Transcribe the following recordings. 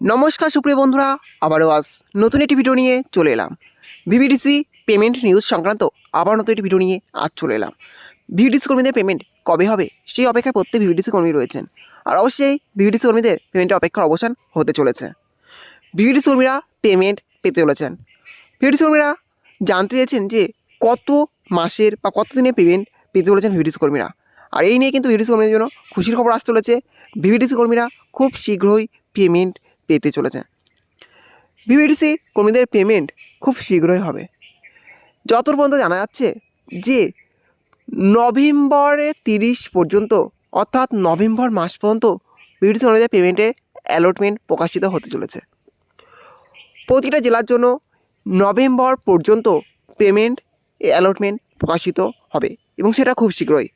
নমস্কার সুপ্রিয় বন্ধুরা, আবারও আজ নতুন একটি ভিডিও নিয়ে চলে এলাম। ভিভিডিসি পেমেন্ট নিউজ সংক্রান্ত আবার নতুন একটি ভিডিও নিয়ে আজ চলে এলাম। ভিভিডিসি কর্মীদের পেমেন্ট কবে হবে, সেই অপেক্ষায় প্রত্যেক ভিভিডিসি কর্মী রয়েছেন। আর অবশ্যই ভিভিডিসি কর্মীদের পেমেন্টের অপেক্ষার অবসান হতে চলেছে। ভিভিডিসি কর্মীরা পেমেন্ট পেতে চলেছেন। ভিভিডিসি কর্মীরা জানতে চেয়েছেন যে কত মাসের বা কত দিনের পেমেন্ট পেতে চলেছেন ভিভিডিসি কর্মীরা। আর এই নিয়ে কিন্তু ভিভিডিসি কর্মীদের জন্য খুশির খবর আসতে চলেছে। ভিভিডিসি কর্মীরা খুব শীঘ্রই পেমেন্ট পেতে চলেছে। ভিভিডিসি কর্মীদের পেমেন্ট খুব শীঘ্রই হবে। যতর পর্যন্ত জানা যাচ্ছে যে নভেম্বরের তিরিশ পর্যন্ত, অর্থাৎ নভেম্বর মাস পর্যন্ত ভিভিডিসি কর্মীদের পেমেন্টের অ্যালটমেন্ট প্রকাশিত হতে চলেছে। প্রতিটা জেলার জন্য নভেম্বর পর্যন্ত পেমেন্ট অ্যালটমেন্ট প্রকাশিত হবে এবং সেটা খুব শীঘ্রই।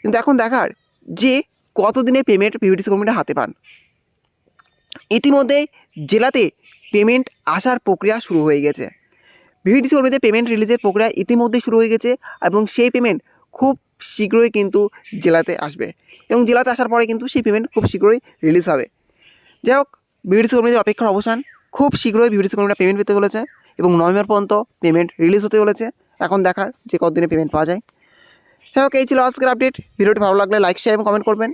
কিন্তু এখন দেখার যে কতদিনে পেমেন্ট ভিভিডিসি কর্মীরা হাতে পান। ইতিমধ্যেই জেলাতে পেমেন্ট আসার প্রক্রিয়া শুরু হয়ে গেছে। ভিভিডিসি কর্মীদের পেমেন্ট রিলিজের প্রক্রিয়া ইতিমধ্যেই শুরু হয়ে গেছে এবং সেই পেমেন্ট খুব শীঘ্রই কিন্তু জেলাতে আসবে এবং জেলাতে আসার পরে কিন্তু সেই পেমেন্ট খুব শীঘ্রই রিলিজ হবে। যাই হোক ভিভিডিসি কর্মীদের অপেক্ষার অবসান, খুব শীঘ্রই ভিভিডিসি কর্মীরা পেমেন্ট পেতে চলেছে এবং নভেম্বর পর্যন্ত পেমেন্ট রিলিজ হতে চলেছে। এখন দেখার যে কতদিনে পেমেন্ট পাওয়া যায়। হোক, এই ছিল আজকের আপডেট। ভিডিওটি ভালো লাগলে লাইক শেয়ার এবং কমেন্ট করবেন।